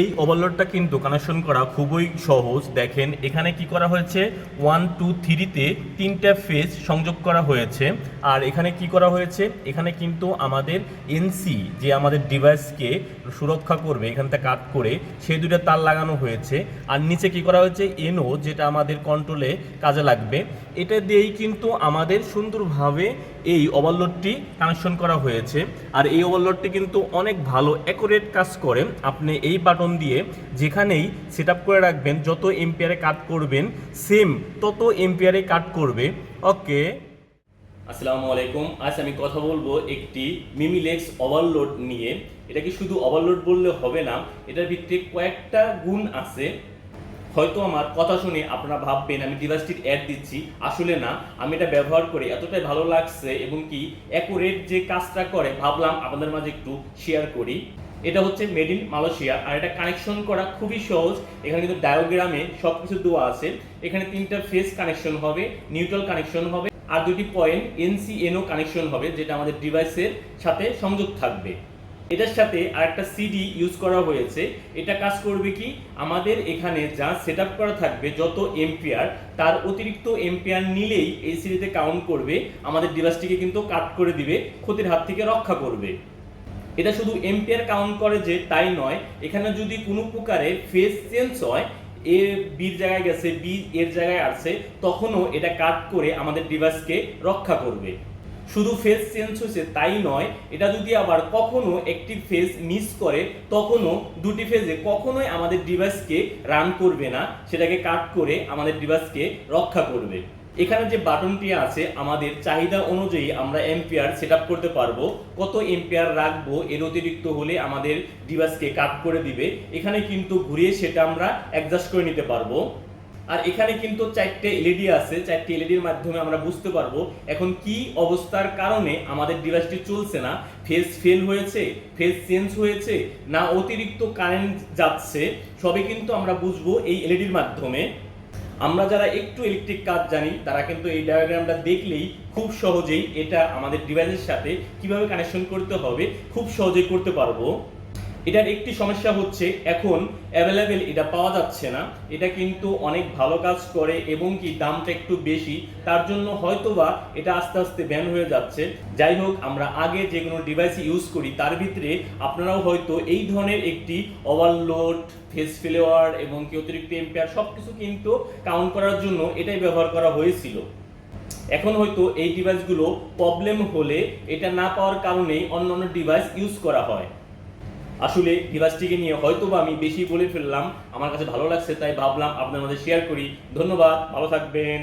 এই ওভারলোডটা কিন্তু কানেকশন করা খুবই সহজ। দেখেন, এখানে কি করা হয়েছে? ওয়ান টু থ্রিতে তিনটা ফেজ সংযোগ করা হয়েছে। আর এখানে কি করা হয়েছে? এখানে কিন্তু আমাদের এনসি যে আমাদের ডিভাইসকে সুরক্ষা করবে, এখান থেকে কাট করে, সেই দুটো তার লাগানো হয়েছে। আর নিচে কি করা হয়েছে? এনও যেটা আমাদের কন্ট্রোলে কাজে লাগবে। এটা দিয়েই কিন্তু আমাদের সুন্দরভাবে এই ওভারলোডটি কানেকশন করা হয়েছে। আর এই ওভারলোডটি কিন্তু অনেক ভালো অ্যাকুরেট কাজ করে। আপনি এই বাটন দিয়ে যেখানেই সেট করে রাখবেন, যত এম্পিয়ারে কাট করবেন সেম তত এম্পিয়ারে কাট করবে। ওকে আসসালামু আলাইকুম। আজ আমি কথা বলব একটি মিমিলেক্স ওভারলোড নিয়ে। এটা কি শুধু ওভারলোড বললে হবে না, এটার ভিত্তিতে কয়েকটা গুণ আছে। হয়তো আমার কথা শুনে আপনারা ভাববেন, আমি ডিভাইসটির অ্যাড দিচ্ছি। আসলে না, আমি এটা ব্যবহার করে এতটাই ভালো লাগছে এবং কি অ্যাকুরেট যে কাজটা করে, ভাবলাম আপনাদের মাঝে একটু শেয়ার করি। এটা হচ্ছে মেড ইন মালয়েশিয়া, আর এটা কানেকশন করা খুবই সহজ। এখানে কিন্তু ডায়োগ্রামে সব কিছু দেওয়া আছে। এখানে তিনটা ফেস কানেকশন হবে নিউট্রাল কানেকশন হবে, আর দুটি পয়েন্ট এনসিএনও কানেকশন হবে, যেটা আমাদের ডিভাইসের সাথে সংযোগ থাকবে। এটার সাথে আরেকটা সিডি ইউজ করা হয়েছে। এটা কাজ করবে কি? আমাদের এখানে যা সেট করা থাকবে, যত এম্পিয়ার তার অতিরিক্ত এম্পিয়ার নিলেই এই সিডিতে কাউন্ট করবে। আমাদের ডিভাইসটিকে কিন্তু কাট করে দিবে, ক্ষতির হাত থেকে রক্ষা করবে। এটা শুধু এম্পিয়ার কাউন্ট করে যে তাই নয়, এখানে যদি কোনো প্রকারে ফেজ চেঞ্জ হয় এ বির জায়গায় গেছে বি এর জায়গায় আসছে, তখনও এটা কাট করে আমাদের ডিভাইসকে রক্ষা করবে। শুধু ফেজ চেঞ্জ হয়েছে তাই নয়, এটা যদি আবার কখনো একটি ফেজ মিস করে, তখনও দুটি ফেজে কখনোই আমাদের ডিভাইসকে রান করবে না, সেটাকে কাট করে আমাদের ডিভাইসকে রক্ষা করবে। এখানে যে বাটনটি আছে, আমাদের চাহিদা অনুযায়ী আমরা এম্পিয়ার সেট করতে পারব। কত এম্পিয়ার রাখব, এর অতিরিক্ত হলে আমাদের ডিভাইসকে কাট করে দিবে। এখানে কিন্তু ঘুরিয়ে সেটা আমরা অ্যাডজাস্ট করে নিতে পারব। আর এখানে কিন্তু চারটে এলইডি আছে, চারটে এলইডির মাধ্যমে আমরা বুঝতে পারব এখন কি অবস্থার কারণে আমাদের ডিভাইসটি চলছে না। ফেজ ফেল হয়েছে ফেজ চেঞ্জ হয়েছে, না অতিরিক্ত কারেন্ট যাচ্ছে সবে কিন্তু আমরা বুঝব এই এলইডির মাধ্যমে। আমরা যারা একটু ইলেকট্রিক কাজ জানি, তারা কিন্তু এই ডায়াগ্রামটা দেখলেই খুব সহজেই এটা আমাদের ডিভাইসের সাথে কীভাবে কানেকশন করতে হবে, খুব সহজেই করতে পারব। এটার একটি সমস্যা হচ্ছে এখন অ্যাভেলেবেল এটা পাওয়া যাচ্ছে না। এটা কিন্তু অনেক ভালো কাজ করে এবং কি দামটা একটু বেশি, তার জন্য হয়তোবা এটা আস্তে আস্তে ব্যান হয়ে যাচ্ছে। যাই হোক, আমরা আগে যে কোনো ডিভাইস ইউজ করি, তার ভিতরে আপনারাও হয়তো এই ধরনের একটি ওভারলোড ফেস ফ্লেওয়ার এবং কি অতিরিক্ত এম্পিয়ার সব কিছু কিন্তু কাউন্ট করার জন্য এটাই ব্যবহার করা হয়েছিল। এখন হয়তো এই ডিভাইসগুলো প্রবলেম হলে এটা না পাওয়ার কারণেই অন্য অন্য ডিভাইস ইউজ করা হয়। আসলে ডিভাইসটিকে নিয়ে হয়তো বা আমি বেশি বলে ফেললাম। আমার কাছে ভালো লাগছে, তাই ভাবলাম আপনার মধ্যে শেয়ার করি। ধন্যবাদ, ভালো থাকবেন।